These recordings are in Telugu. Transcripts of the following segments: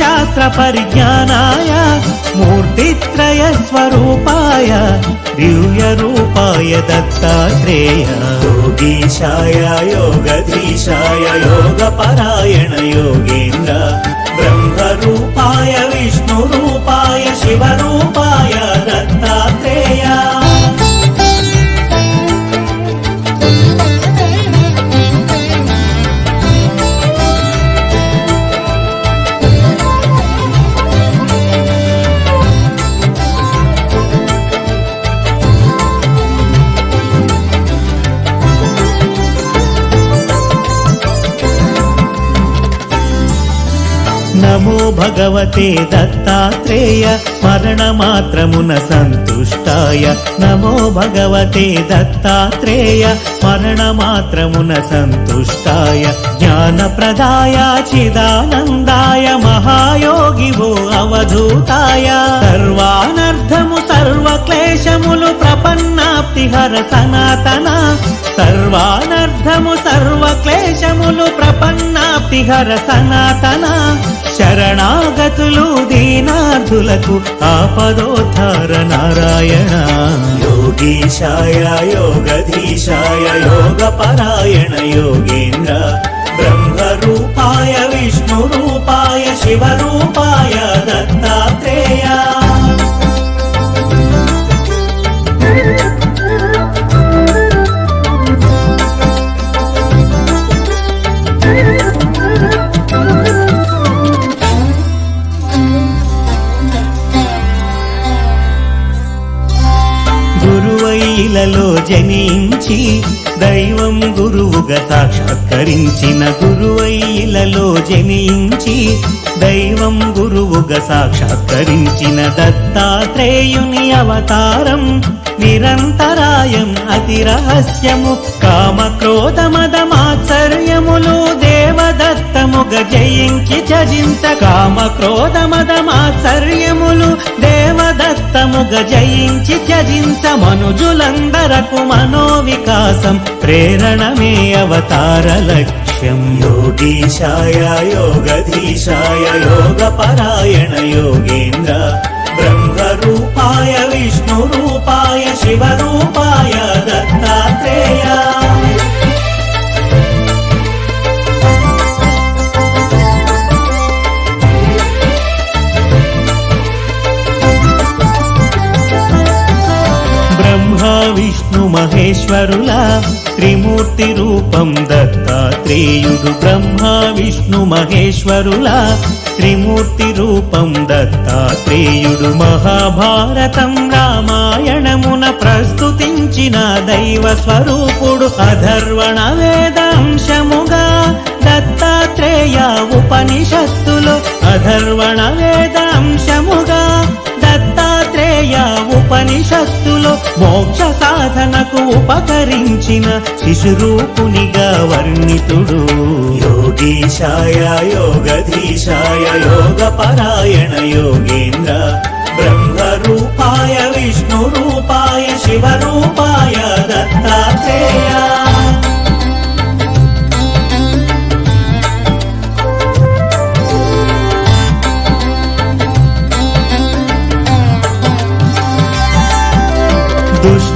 శాస్త్ర పరిజ్ఞానాయ మూర్తిత్రయ స్వరూపాయ దివ్య రూపాయ దత్తాత్రేయ. యోగీశాయ యోగధీశాయ యోగపరాయణ యోగేంద్ర. బ్రహ్మ రూపాయ విష్ణు రూపాయ శివ రూపాయ భగవతే దత్తాత్రేయ మరణమాత్రమున సంతుష్టాయ. నమో భగవతే దత్తాత్రేయ మరణమాత్రమున సంతుష్టాయ జ్ఞానప్రదాయ చిదానందాయ మహాయోగి ఓ అవధూతాయ. సర్వానర్థము సర్వక్లేశములు ప్రపన్నాప్తి హర సనాతన. సర్వానర్థము సర్వక్లేశములు ప్రపన్నాప్తి హర సనాతన. శరణాగతులు దీనార్థులకు ఆపదోద్ధార నారాయణ. యోగీశాయ యోగధీశాయ యోగపరాయణ యోగేంద్ర బ్రహ్మరూపాయ విష్ణురూపాయ శివరూపాయ దత్తాత్రేయ గురువైలలో జనించి దైవం గురువుగా సాక్షాత్కరించిన గురువైలలో జనించి దైవం గురువుగా సాక్షాత్కరించిన దత్తాత్రేయుని అవతారం నిరంతరాయం అతి రహస్యము. కామ మాత్సర్యములు దేవదత్తముగ జయించి జజించ కామ మాత్సర్యములు దేవదత్తముగ జయించి త్యజించ మనుజులందరకు మనోవికాసం ప్రేరణమే అవతార లక్ష్యం. యోగీశాయ యోగధీశాయ యోగపరాయణ యోగేంద్ర. బ్రహ్మరూపాయ విష్ణురూపాయ శివరూపాయ దత్తాత్రేయ. బ్రహ్మ విష్ణు మహేశ్వరుల త్రిమూర్తి రూపం దత్తాత్రేయుడు బ్రహ్మ విష్ణు మహేశ్వరుల. త్రిమూర్తి రూపం దత్తాత్రేయుడు మహాభారతం రామాయణమున ప్రస్తుతించిన దైవ స్వరూపుడు అధర్వణ వేదాంశముగా దత్తాత్రేయ ఉపనిషత్తులు అధర్వణ వేదాంశముగా దత్తాత్రేయ ఉపనిషత్తులో మోక్ష సాధనకు ఉపకరించిన శిశురూపునిగా వర్ణితుడు. యోగీశాయ యోగధీశాయ యోగపరాయణ యోగేంద్ర. బ్రహ్మరూపాయ విష్ణు రూపాయ శివరూపాయ దత్తాత్రేయ.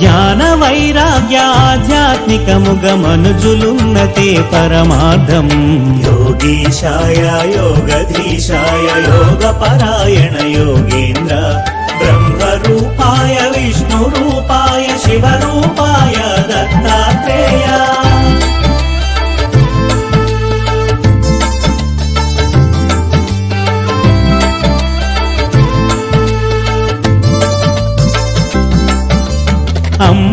జ్ఞాన వైరాగ్య ఆధ్యాత్మికముగ మనుజులున్నతే పరమార్థం. యోగీశాయ యోగధీశాయ యోగ పరాయణ యోగేంద్ర. బ్రహ్మరూపాయ విష్ణురూపాయ శివరూపాయ దత్తాత్రేయ.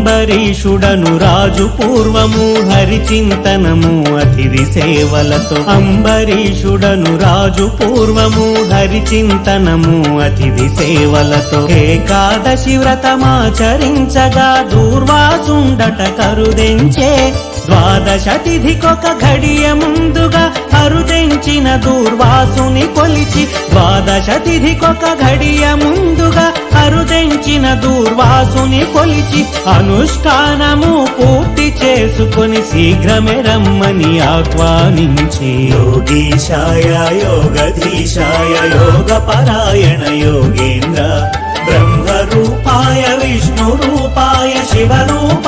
అంబరీషుడను రాజు పూర్వము హరిచింతనము అతిథి సేవలతో. అంబరీషుడను రాజు పూర్వము హరిచింతనము అతిథి సేవలతో. ఏకాదశి వ్రతమాచరించగా దూర్వాసుండట కరుదెంచే ద్వాదశతిథికొక ఘడియ ముందుగా అరుదెంచిన దూర్వాసుని కొలిచి ద్వాదశతిథికొక ఘడియ ముందుగా అరుదెంచిన దూర్వాసుని కొలిచి అనుష్ఠానము పూర్తి చేసుకొని శీఘ్రమే రమ్మని ఆహ్వానించి. యోగీశాయ యోగధీశాయ యోగ పరాయణ యోగేంద్ర. విష్ణు రూపాయ శివరూపాయ దత్తాత్రేయ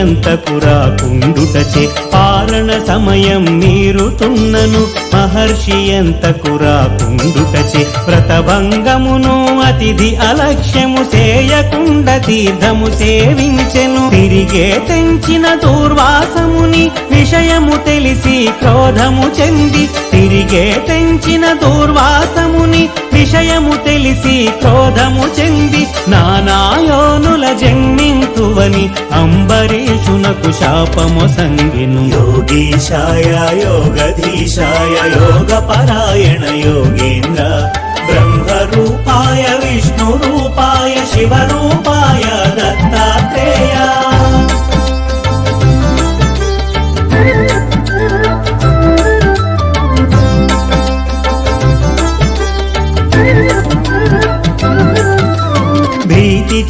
అంతకు రాకుండుటచే పారణ సమయం మీరుతున్నను. మహర్షి అంతకు రాకుండుటచే వ్రతభంగమును అతిథి అలక్ష్యము చేయకుండ తీర్థము సేవించెను. తిరిగే తెంచిన దూర్వాసము విషయము తెలిసి క్రోధము చెంది తిరిగే తెంచిన దూర్వాసముని విషయము తెలిసి క్రోధము చెంది నానాయోనుల జన్మింతువని అంబరీషునకు శాపము సంగిను. యోగీశాయ యోగధీశాయ యోగ పరాయణ యోగేంద్ర. బ్రహ్మ రూపాయ విష్ణు రూపాయ శివ రూపాయ దత్తాత్రేయ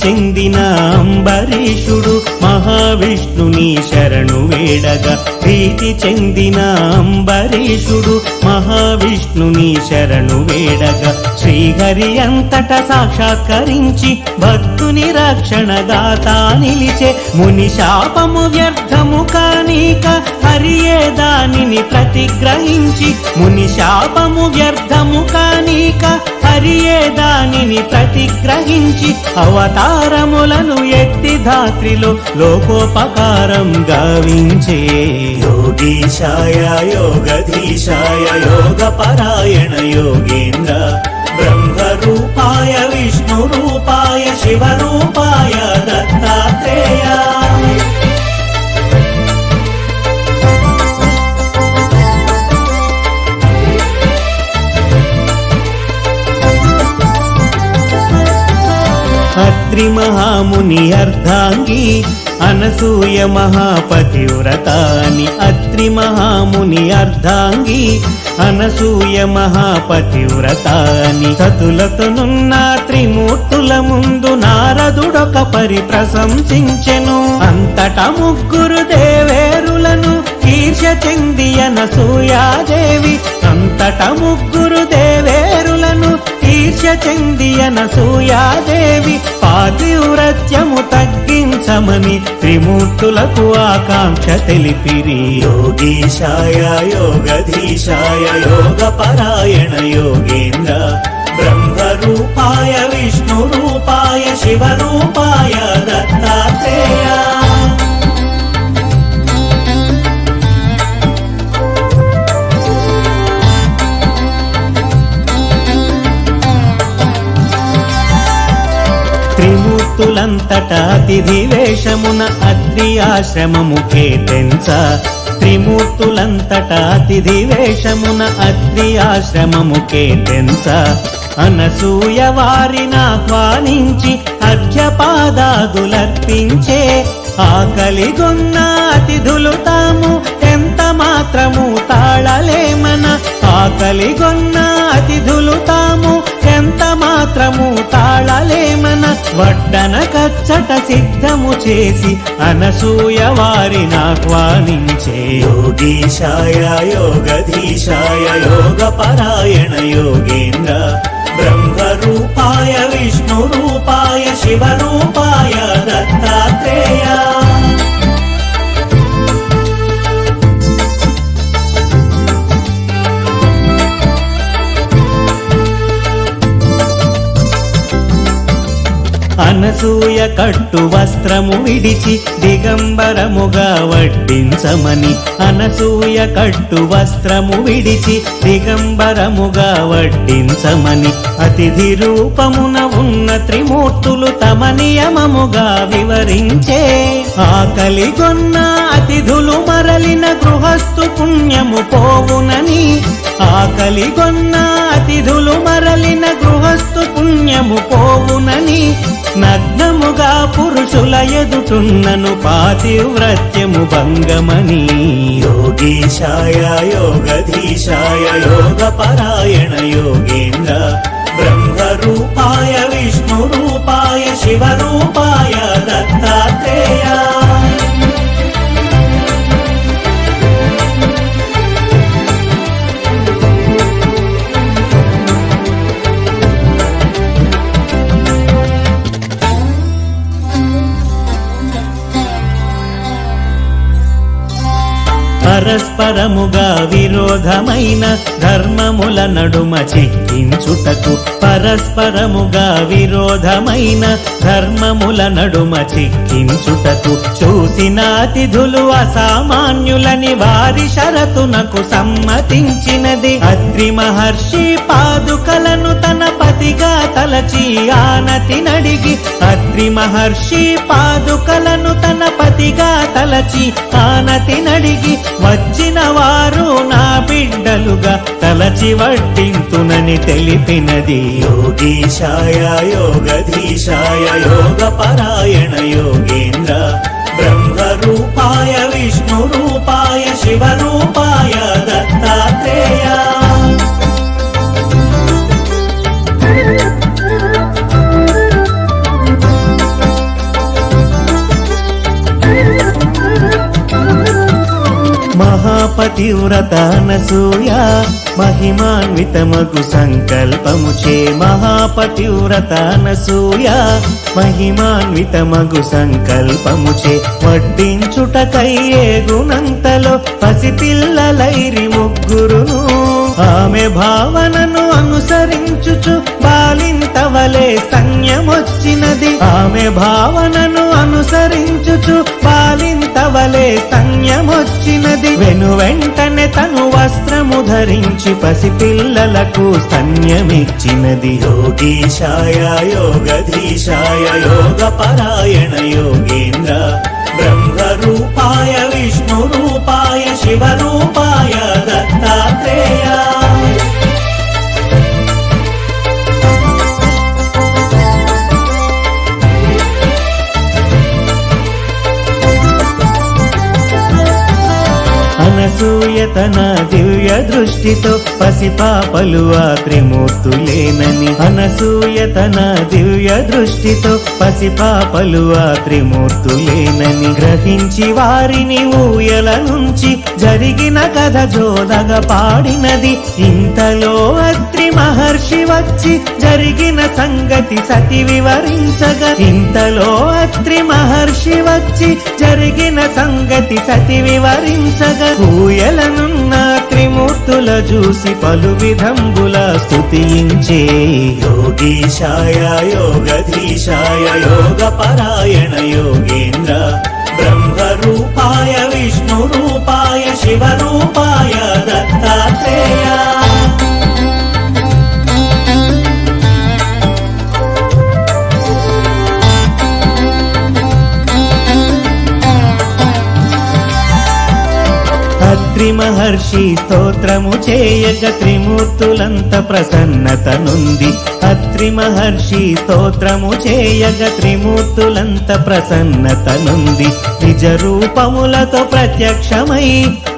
చెందిన అంబరీషుడు మహావిష్ణుని శరణు వేడగా. ప్రీతి చెందిన అంబరీషుడు మహావిష్ణుని శరణు వేడగా. శ్రీహరి అంతట సాక్షాత్కరించి భక్తుని రక్షణదాత నిలిచే. ముని శాపము వ్యర్థము కానీక హరియే దానిని ప్రతిగ్రహించి. ముని శాపము వ్యర్థము కానీక హరియే దానిని ప్రతిగ్రహించి అవతారములను ఎత్తి ధాత్రిలో లోకోపకారం గావించే. యోగీశాయ యోగధీశాయ యోగ పరాయణ యోగేంద్ర. బ్రహ్మరూపాయ విష్ణురూపాయ శివరూపాయ దత్తాత్రేయ. అత్రి మహాముని అర్ధాంగి అనసూయ మహాపతివ్రతాని అత్రి మహాముని అర్ధాంగి అనసూయ మహాపతివ్రతాని సతులతోనున్న త్రిమూర్తుల ముందు నారదుడొక పరి ప్రశంసించెను అంతట ముగ్గురు దేవేరులను కీర్ష చెంది అనసూయాదేవి. అంతట ముగ్గురు దేవేరులను విద్య చెందియన సూయాదేవి పాతివ్రత్యము తగ్గించమని త్రిమూర్తులకు ఆకాంక్ష తెలిపిరి. యోగీశాయ యోగధీశాయ యోగ పరాయణ యోగేంద్ర బ్రహ్మ రూపాయ విష్ణు రూపాయ శివ రూపాయ దత్తాత్రేయ భక్తులంతటా అతిథి వేషమున అగ్ని ఆశ్రమము కేటెంచ త్రిమూర్తులంతటా అతిథి వేషమున అగ్ని ఆశ్రమము కేటెంచ అనసూయ వారిని ఆహ్వానించి అర్ఘ్యపాదాదులర్పించే. ఆకలిగొన్న అతిథులు తాము ఎంత మాత్రము తాళలేమన. ఆకలిగొన్న అతిథులు తాము ఎంత మాత్రము తాళలేమన వడ్డన కచ్చట సిద్ధము చేసి అనసూయ వారిని ఆహ్వానించే. యోగీశాయ యోగధీశాయ యోగ పరాయణ యోగేంద్ర. బ్రహ్మ రూపాయ విష్ణు రూపాయ శివ రూపాయ దత్తాత్రేయ. అనసూయ కట్టు వస్త్రము విడిచి దిగంబరముగా వడ్డించమని అనసూయ కట్టు వస్త్రము విడిచి దిగంబరముగా వడ్డించమని అతిథి రూపమున ఉన్న త్రిమూర్తులు తమ నియమముగా వివరించే ఆకలి కొన్న అతిథులు మరలిన గృహస్థు పుణ్యము పోవునని ఆకలిగొన్న అతిథులు మరలిన గృహస్థు పుణ్యము పోవునని నగ్నముగా పురుషుల ఎదుటున్నను పాతివ్రత్యము భంగమని. యోగీశాయ యోగధీశాయ యోగ పరాయణ యోగేంద్ర. బ్రహ్మ రూపాయ విష్ణు రూపాయ శివ రూపాయ పరస్పరముగా విరోధమైన ధర్మముల నడుమ చిక్కించుటకు పరస్పరముగా విరోధమైన ధర్మముల నడుమ చిక్కించుటకు చూసిన అతిథులు అసామాన్యులని వారి షరతునకు సమ్మతించినది. అత్రి మహర్షి పాదుకలను తన పతిగా తలచి ఆనతి నడిగి అత్రి మహర్షి పాదుకలను తన పతిగా తలచి ఆనతి నడిగి తెలిసిన వారు నా బిడ్డలుగా తలచి వడ్డింతునని తెలిపినది. యోగీశాయ యోగధీశాయ యోగ పరాయణ యోగేంద్ర బ్రహ్మ రూపాయ విష్ణు రూపాయ శివ రూపాయ దత్తాత్రేయ అనసూయ మహిమాన్వితమగు సంకల్పముచే మహాపతివ్రత అనసూయ మహిమాన్వితమగు సంకల్పముచే వడ్డించుటకయ్యే గుణంతలో పసిపిల్లలైరి ముగ్గురును. ఆమె భావనను అనుసరించుచు బాలింతవలే సంయమొచ్చినది ఆమె భావనను అనుసరించుచు బాలింతవలే సంయమొచ్చినది వెను వెంటనే తను వస్త్రము ధరించి పసిపిల్లలకు సంయమిచ్చినది యోగీశాయ యోగధీశాయ యోగ పరాయణ యోగేంద్ర. బ్రహ్మ రూపాయ విష్ణు రూపాయ శివ రూపాయ దత్తాయ దివ్య దృష్టితో పసిపాపలు ఆ త్రిమూర్తులేనని అనసూయ తన దివ్య దృష్టితో పసిపాపలు ఆ త్రిమూర్తులేనని గ్రహించి వారిని ఊయల నుంచి జరిగిన కథ జోదగ పాడినది. ఇంతలో అత్రి మహర్షి వచ్చి జరిగిన సంగతి సతి వివరించగా. ఇంతలో అత్రి మహర్షి వచ్చి జరిగిన సంగతి సతి వివరించగా. ఊయలనున్న మూర్తుల చూసి పలు విధంబుల స్థుతించే యోగీశాయ యోగధీశాయ యోగ పరాయణ యోగేంద్ర. బ్రహ్మ రూపాయ విష్ణు రూపాయ శివ రూపాయ త్రిమహర్షి స్తోత్రము చేయగ త్రిమూర్తులంత ప్రసన్నత నుంది అత్రి మహర్షి స్తోత్రము చేయగ త్రిమూర్తులంత ప్రసన్నత నుంది నిజ రూపములతో ప్రత్యక్షమై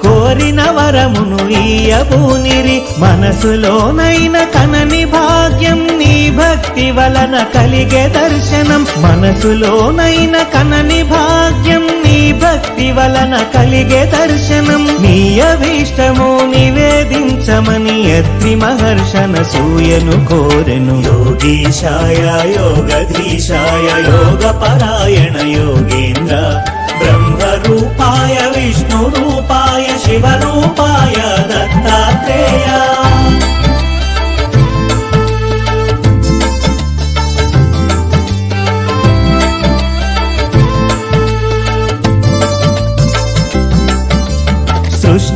కోరిన వరమును ఈయబూనిరి. మనసులోనైన కనని భాగ్యం నీ భక్తి భక్తి వలన కలిగే దర్శనం. మనసులోనైన కనని భాగ్యం నీ భక్తి వలన కలిగే దర్శనం. నీ అభీష్టము నివేదించమని అత్రి మహర్షణ సూయను కోరెను. యోగీశాయ యోగధీశాయ యోగ పరాయణ యోగేంద్ర. బ్రహ్మ రూపాయ విష్ణు రూపాయ శివ రూపాయ దత్తాత్రేయ.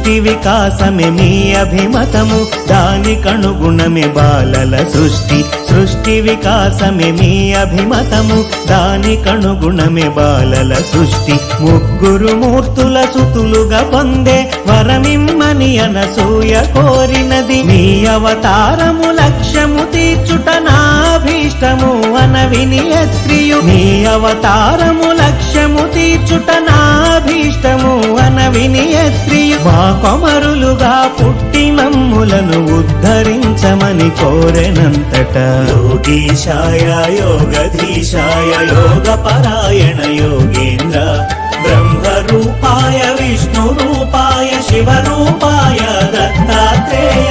సృష్టి వికాసమే మీ అభిమతము. దానికనుగుణమే బాలల సృష్టి. సృష్టి వికాసమే మీ అభిమతము. దానికనుగుణమే బాలల సృష్టి. ముగ్గురు మూర్తుల సుతులుగా పొందే వరమిమ్మని అనసూయ కోరినది. మీ అవతారము లక్ష్యము తీర్చుట నాభీష్టము అనవిని అత్రియు మీ అవతారము లక్ష్యము తీర్చుట నాభీష్టము అనవిని అత్రియు పాపమరులుగా పుట్టి నమ్ములను ఉద్ధరించమని కోరెనంతట. యోగీశాయ యోగధీశాయ యోగ పరాయణ యోగేంద్ర. బ్రహ్మరూపాయ విష్ణు రూపాయ శివ రూపాయ దత్తాత్రేయ.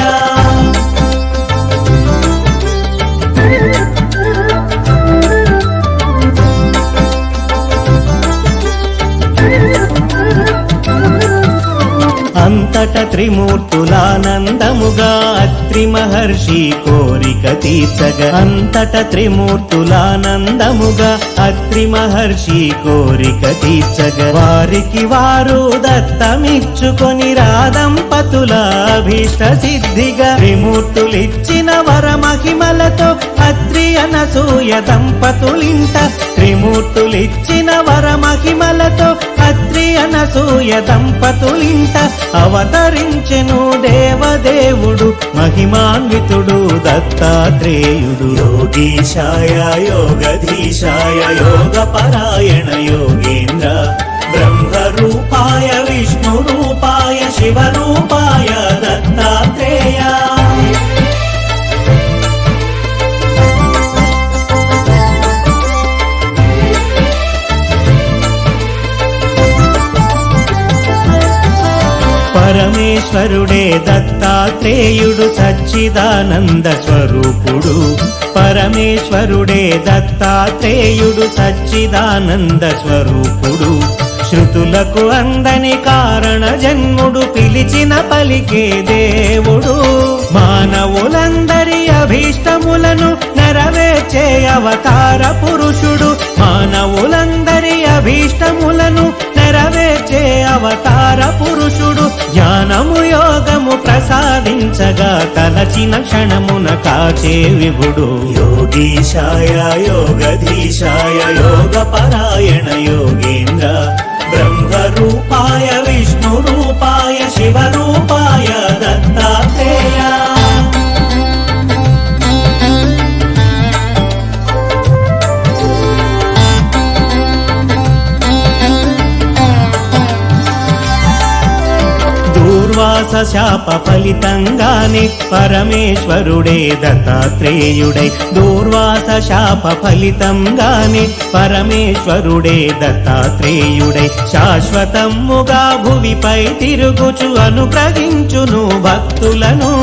త్రిమూర్తులానందముగా అత్రి మహర్షి కోరిక తీర్చగ అంతట త్రిమూర్తులానందముగా అత్రి మహర్షి కోరిక తీర్చగ వారికి వారు దత్తమిచ్చుకొని రాదంపతుల అభీష్ట సిద్ధిగా త్రిమూర్తులిచ్చిన వర మహిమలతో అత్రి అనసూయ దంపతులింట త్రిమూర్తులిచ్చిన వరమహిమలతో అత్రి అనసూయ దంపతులింట అవతరించెను దేవదేవుడు మహిమాన్వితుడు దత్తాత్రేయుడు. యోగీశాయ యోగధీశాయ యోగ పరాయణ యోగేంద్ర బ్రహ్మ రూపాయ విష్ణు రూపాయ శివ రూపాయ దత్తాత్రేయ ఈశ్వరుడే దత్తాత్రేయుడు సచ్చిదానంద స్వరూపుడు. పరమేశ్వరుడే దత్తాత్రేయుడు సచ్చిదానంద స్వరూపుడు. శృతులకు అందని కారణ జన్ముడు పిలిచిన పలికే దేవుడు. మానవులందరి అభీష్టములను నెరవేర్చే అవతార పురుషుడు. మానవులందరి అభీష్టములను రేచే అవతార పురుషుడు. జ్ఞానము యోగము ప్రసాదించగా తలచిన క్షణమున కాచే విభుడు. యోగీశాయ యోగధీశాయ యోగ పరాయణ యోగేంద్ర. బ్రహ్మ రూపాయ విష్ణు రూపాయ శివ రూపాయ శ్వాస శాప ఫలితంగానే పరమేశ్వరుడే దత్తాత్రేయుడై దూర్వాస శాప ఫలితంగానే పరమేశ్వరుడే దత్తాత్రేయుడై. శాశ్వతముగా భువిపై తిరుగుచు అనుగ్రహించును భక్తులను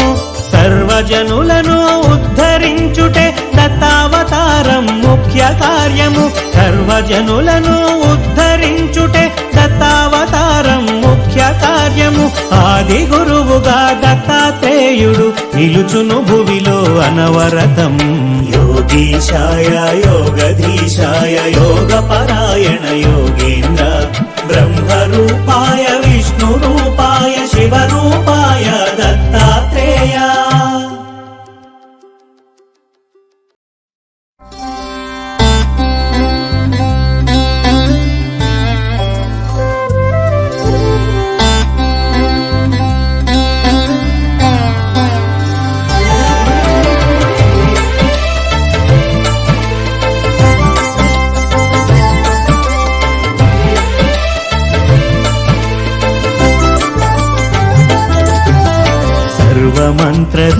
సర్వజనులను ఉద్ధరించుటే దత్తావతారం ముఖ్య కార్యము. సర్వజనులను ఉద్ధరించుటే దత్తావతారం ముఖ్య ముఖ్య కార్యము. ఆది గురువుగా దత్తాత్రేయుడు నిలుచును భువిలో అనవరతం. యోగీశాయ యోగధీశాయ యోగ పరాయణ యోగేంద్ర. బ్రహ్మ రూపాయ విష్ణు రూపాయ శివ రూపాయ దత్త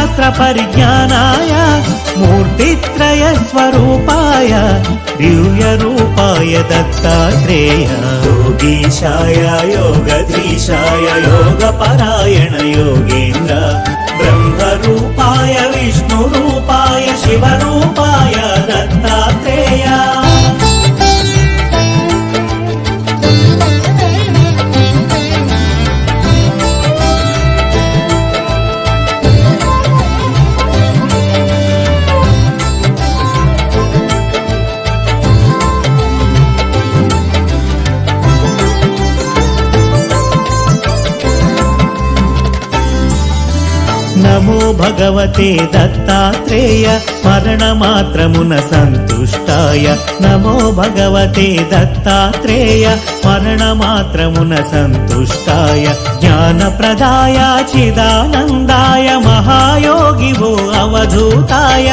శాస్త్ర పరిజ్ఞానాయ మూర్తిత్రయ స్వరూపాయ దివ్య రూపాయ దత్తాత్రేయ. యోగీశాయ యోగధీశాయ యోగ పరాయణ యోగేంద్ర. బ్రహ్మ రూపాయ విష్ణు రూపాయ శివ రూపాయ భగవతే దత్తాత్రేయ మరణమాత్రమున సంతుష్టాయ. నమో భగవతే దత్తాత్రేయ మరణమాత్రమున సంతుష్టాయ. జ్ఞానప్రదాయ చిదానందాయ మహాయోగివో అవధూతాయ.